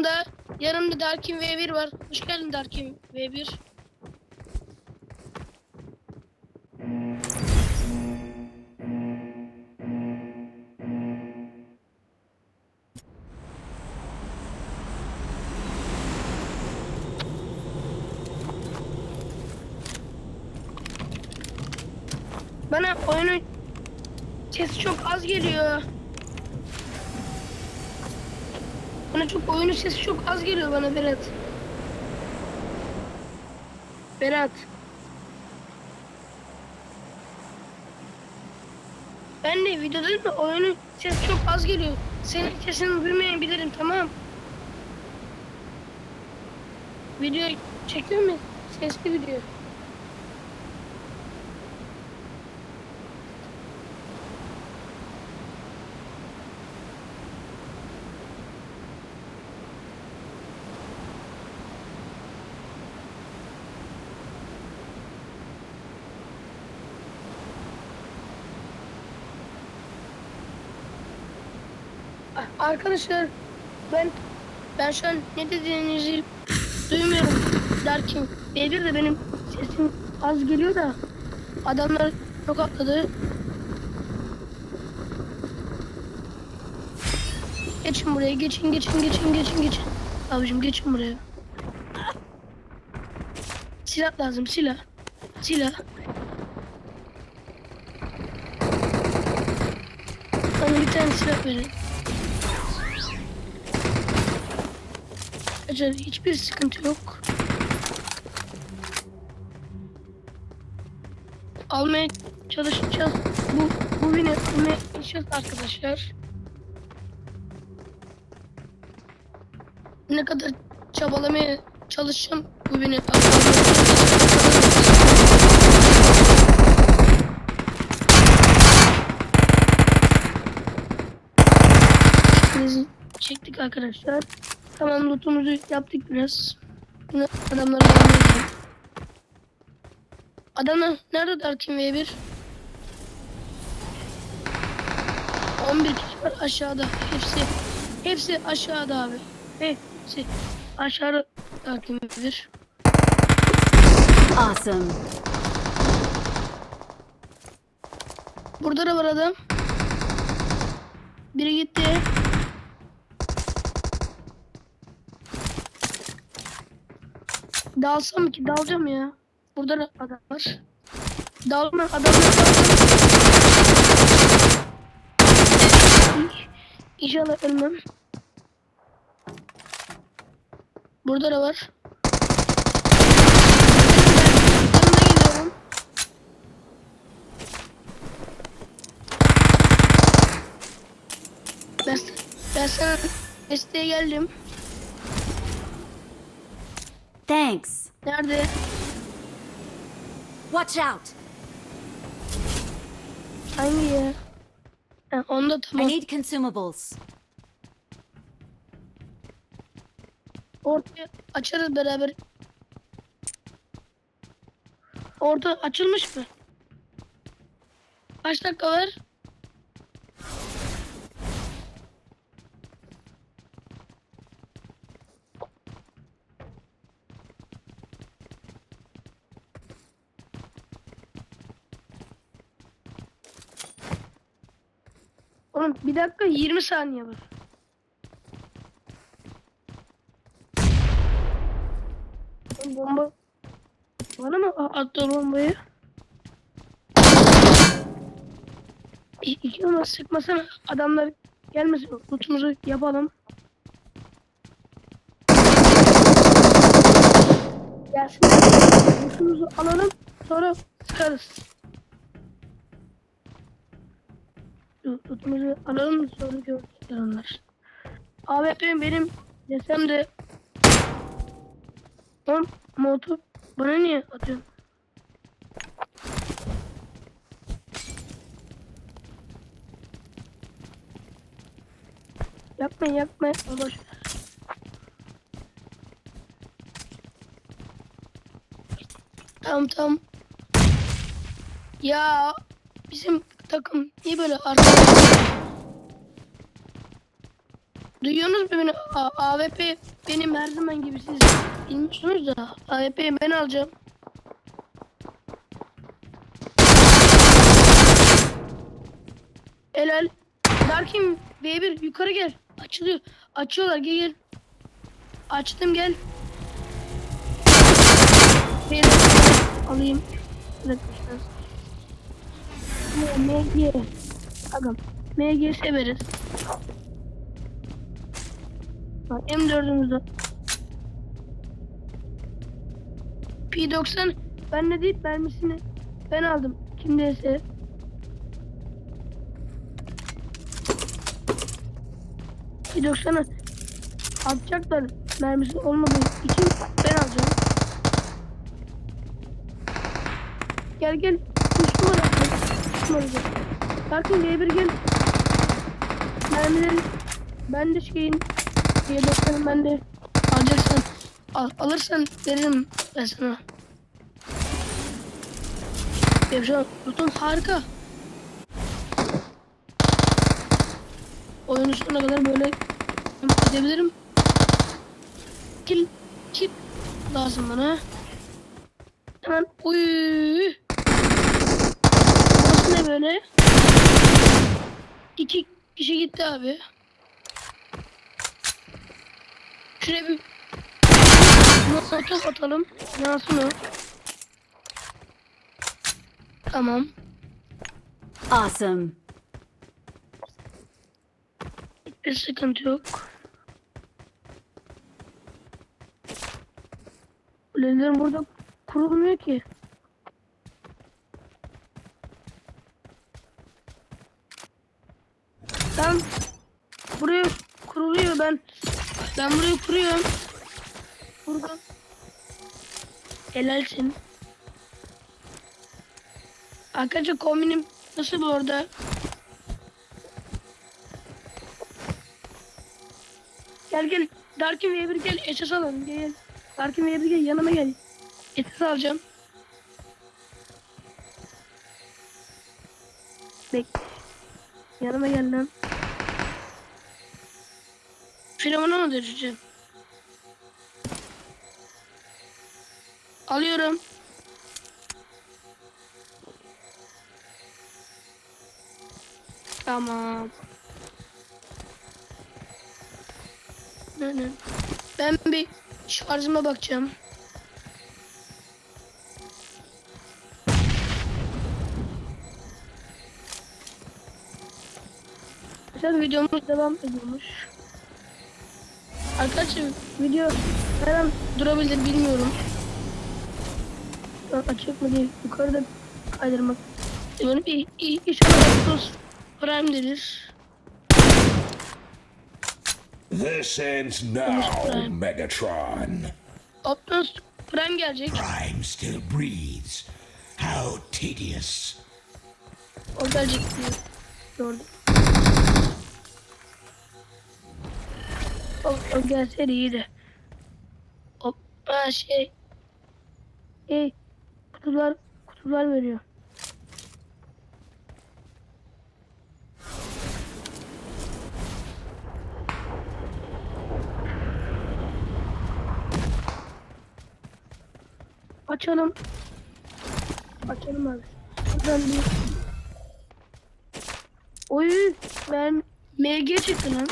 yanımda yanımda Darkin V1 var. Hoş geldin Darkin V1. Bana oyunun sesi çok az geliyor. Bana çok oyunun sesi çok az geliyor bana Berat. Berat. Ben de videodayım da oyunun sesi çok az geliyor. Senin sesini duymayabilirim tamam. Video çekiyor mu? Sesli video. Arkadaşlar ben ben şu an ne dediğinizi duymuyorum derken Beyler de benim sesim az geliyor da adamlar çok atladı. Geçin buraya geçin geçin geçin geçin geçin. Abicim geçin buraya. Silah lazım silah. Silah. Bana bir tane silah verin. Arkadaşlar hiçbir sıkıntı yok. Almaya çalışacağız. Bu bu beni almaya arkadaşlar. Ne kadar çabalamaya çalışacağım bu beni çektik arkadaşlar. Tamam lootumuzu yaptık biraz. Adamları. Adamlar nerede Darkin V1? 11 kişi var aşağıda. Hepsi hepsi aşağıda abi. Hepsi aşağıda Darkin V1. Awesome. Burada da var adam. Biri gitti. Dalsam ki dalacağım ya. Burada da adam var. Dalma adamlar İnşallah ölmem. Burada da var. Ben, ben sana desteğe geldim. Thanks. Nerede? Watch out. Hangi ya? Ha, onda I tamam. need consumables. Ortaya açarız beraber. Orta açılmış mı? Kaç dakika var? Oğlum bir dakika 20 saniye var. Bomba bana mı attı bombayı? İki ama sıkmasana adamlar gelmesin. Lootumuzu yapalım. Gelsin. Lootumuzu alalım. Sonra sıkarız. Lootumuzu alalım sonra görsünler onlar. AWP benim desem de Oğlum motor bana niye atıyorsun? Yapma yapma yapma boş. Tamam tamam. Ya bizim takım niye böyle arkadaşlar? Duyuyorsunuz mu beni? A- AWP benim her zaman gibi siz bilmiyorsunuz da AWP'yi ben alacağım. Helal. Darkim B1 yukarı gel. Açılıyor. Açıyorlar gel gel. Açtım gel. Alayım. Bir. MG. Agam. MG severiz. Bak M4'ümüzde. P90 ben ne deyip mermisini ben aldım. Kimdeyse. P90'ı atacaklar mermisi olmadığı için ben alacağım. Gel gel. Numara. Üç numara gel. Bakın B1 gel. Mermilerin ben de şeyin diye bakarım ben de alacaksan al, alırsan veririm ben sana. Ya şu an Lutun harika. Oyunu sonuna kadar böyle gidebilirim. Kill, kill lazım bana. Hemen uy. Ne böyle? İki kişi gitti abi. Şuraya bir Molotof atalım. Yansın o. Tamam. Awesome. Bir sıkıntı yok. Kulelerin burada kurulmuyor ki. Ben buraya kuruluyor ben ben burayı kuruyorum. Burada helalsin. Arkadaşlar kombinim nasıl bu arada? Gel gel. Darkin V1 gel. SS alalım. Gel gel. Darkin V1 gel. Yanıma gel. SS alacağım. Bek. Yanıma gel lan. Firavuna mı döneceğim? Alıyorum. Tamam. Ben bir şarjıma bakacağım. Güzel videomuz devam ediyormuş. Arkadaşlar video her an durabilir bilmiyorum. Açık mı değil yukarıda kaydırmak. İyi, iyi, inşallah Optus Prime'dedir. This ends now, Megatron. Optimus Prime gelecek. Prime still breathes. How tedious. O gelecek diyor. Gördüm. O, o gelseydi iyiydi. O, ha şey. Şey, kutular, kutular veriyor. Açalım. Açalım abi. Şuradan bir... Oy ben MG çıktı lan.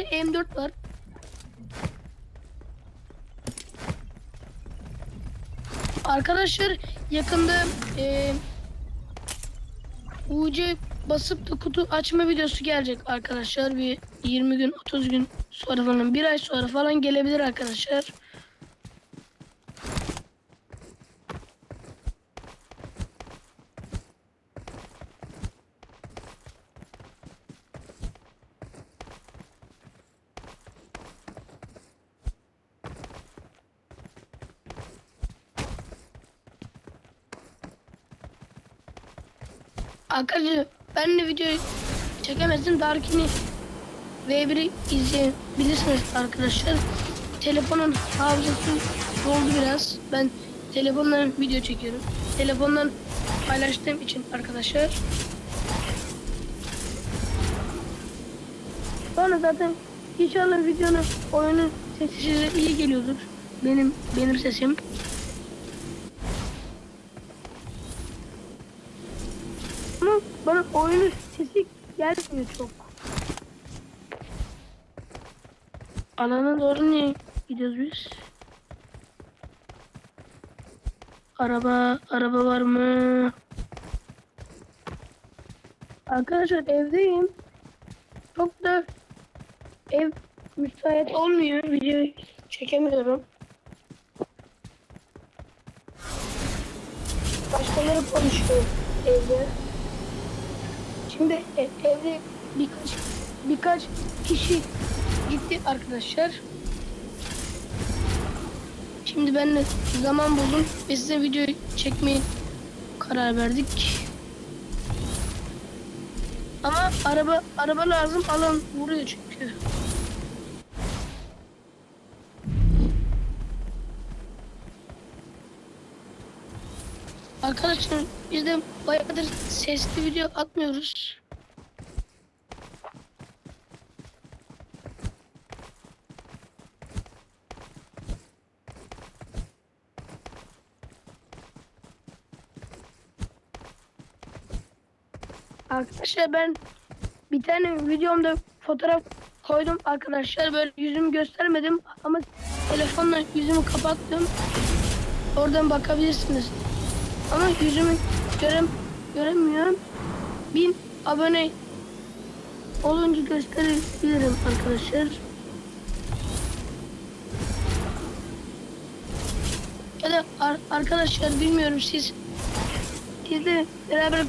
İle M4 var. Arkadaşlar yakında e, UC basıp da kutu açma videosu gelecek arkadaşlar. Bir 20 gün 30 gün sonra falan bir ay sonra falan gelebilir arkadaşlar. Arkadaşlar ben de videoyu çekemezdim. Darkin'i V1'i izleyebilirsiniz arkadaşlar. Telefonun hafızası doldu biraz. Ben telefondan video çekiyorum. Telefondan paylaştığım için arkadaşlar. Sonra zaten inşallah videonun oyunun sesi size iyi geliyordur. Benim benim sesim. Oyunun sesi gelmiyor çok. Alana doğru niye gidiyoruz biz? Araba, araba var mı? Arkadaşlar evdeyim. Çok da ev müsait olmuyor. Video çekemiyorum. Başkaları konuşuyor evde. Şimdi e- evde birkaç birkaç kişi gitti arkadaşlar. Şimdi ben de zaman buldum ve size video çekmeye karar verdik. Ama araba araba lazım alan vuruyor çünkü. Arkadaşlar biz de bayağıdır sesli video atmıyoruz. Arkadaşlar ben bir tane videomda fotoğraf koydum arkadaşlar böyle yüzümü göstermedim ama telefonla yüzümü kapattım. Oradan bakabilirsiniz. Ama yüzümü görem göremiyorum. Bin abone olunca gösterebilirim arkadaşlar. Ya da ar- arkadaşlar bilmiyorum siz sizle beraber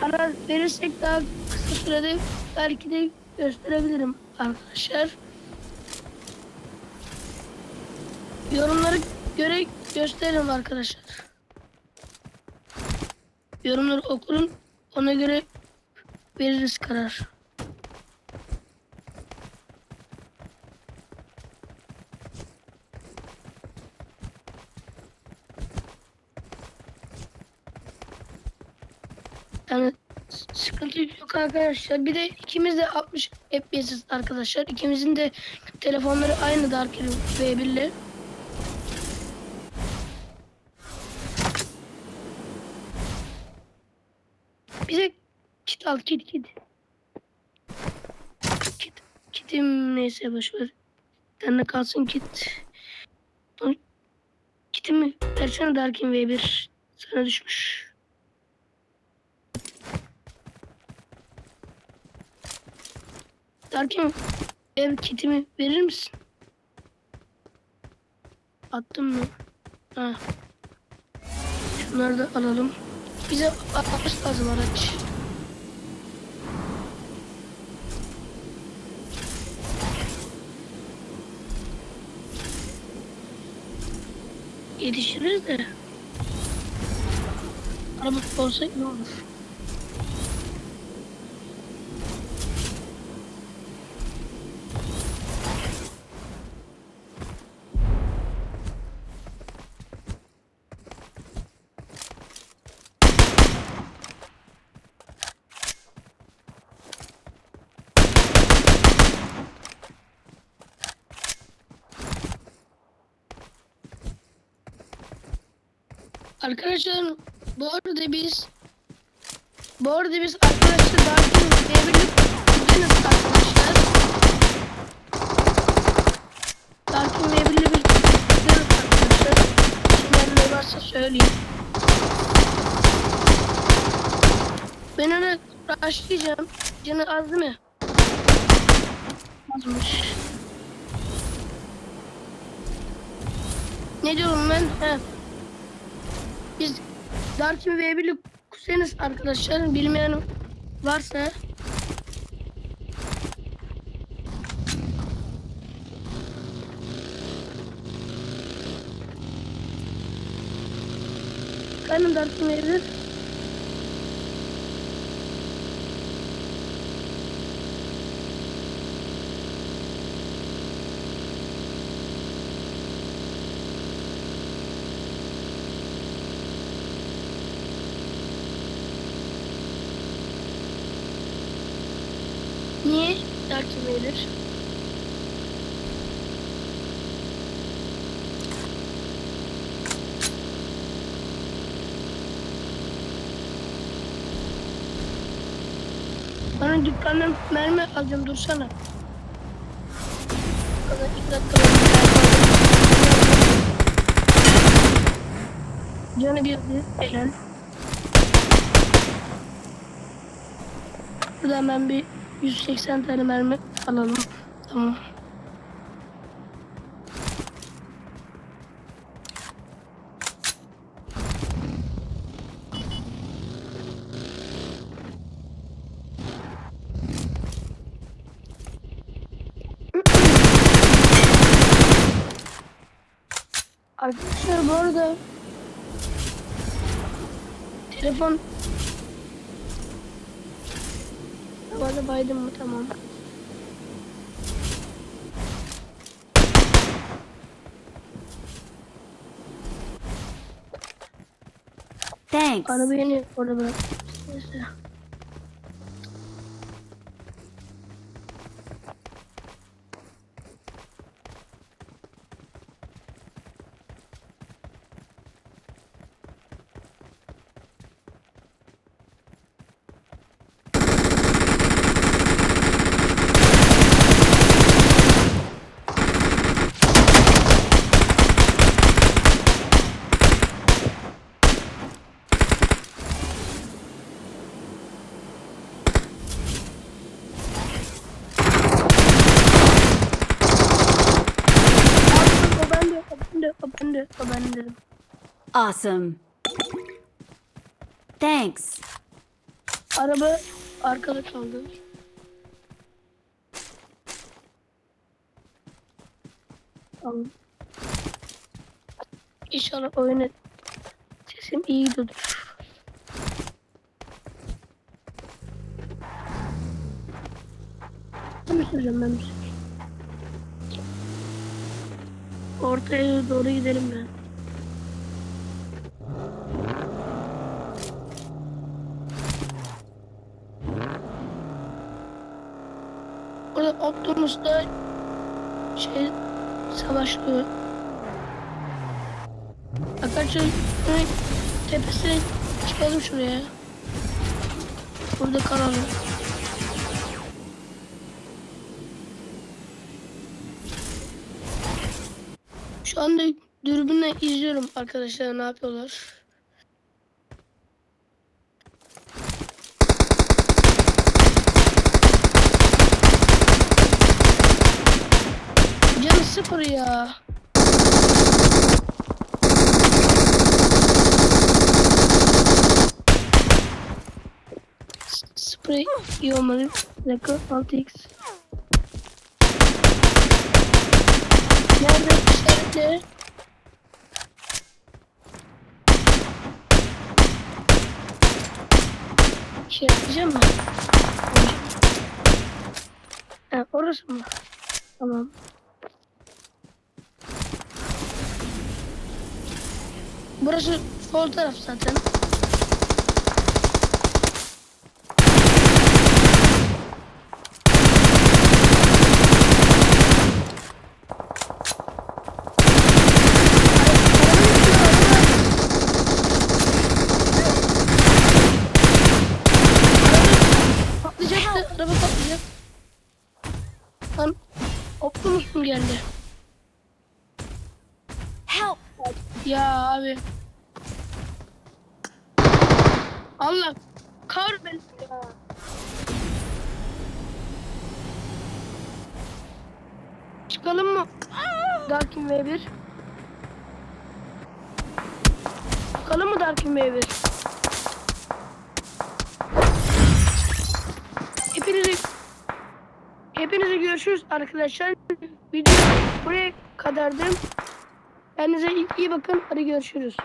karar verirsek daha kısa sürede belki de gösterebilirim arkadaşlar. Yorumları göre gösteririm arkadaşlar. Yorumları okurum. Ona göre veririz karar. Yani sıkıntı yok arkadaşlar. Bir de ikimiz de 60 FPS'iz arkadaşlar. İkimizin de telefonları aynı Dark Hero V1'le. Al kit kit. Kit kitim neyse boşver. Sende kalsın kit. Onu- Kitimi versene Darkin V1. Sana düşmüş. Darkin ev kitimi verir misin? Attım mı? Ha. Şunları da alalım. Bize araç lazım araç. Yetişiriz de. Araba olsa ne olur? Arkadaşlar bu arada biz bu arada biz arkadaşlar Darkin devrilip kuzeniz arkadaşlar. Darkin devrilip bir kuzeniz arkadaşlar. Söyleyeyim. Ben ona başlayacağım. Canı az değil mi? Azmış. Ne diyorum ben? He. Biz Darkin V1'li kuseniz arkadaşlar bilmeyen varsa. Efendim Darkin V1 Niye Darkin Vader? Bana dükkandan mermi alacağım dursana. Bana iki dakika. Canı bir helal. Buradan ben bir 180 tane mermi alalım. Tamam. Arkadaşlar bu arada telefon tamam. Thanks. Arabayı orada bırak? Neyse. Abi, O bende, o bende, o bende, o bende dedim. Awesome. Thanks. Araba arkada kaldı. Tamam. İnşallah oyunu sesim iyi gidiyordur. Ben mi süreceğim ben mi süreceğim? Ortaya doğru gidelim ben. Optimus'ta şey savaşlıyor. Arkadaşlar tepesine çıkalım şuraya. Burada kalalım. Şu anda dürbünle izliyorum arkadaşlar ne yapıyorlar. Canı sıfır ya. Sprey iyi olmadı. Bir dakika 6x. Nerede işaretle? İşaretleyeceğim mi? Ha, orası mı? Tamam. Burası sol taraf zaten. Patlayacaktı, araba patlayacak. Lan Optimus mu geldi? Help. Ya abi. Allah kahretsin ya. Çıkalım mı? Darkin V1. Çıkalım mı Darkin V1? Hepinizi Hepinize görüşürüz arkadaşlar. Video buraya kadardı. Kendinize iyi bakın. Hadi görüşürüz.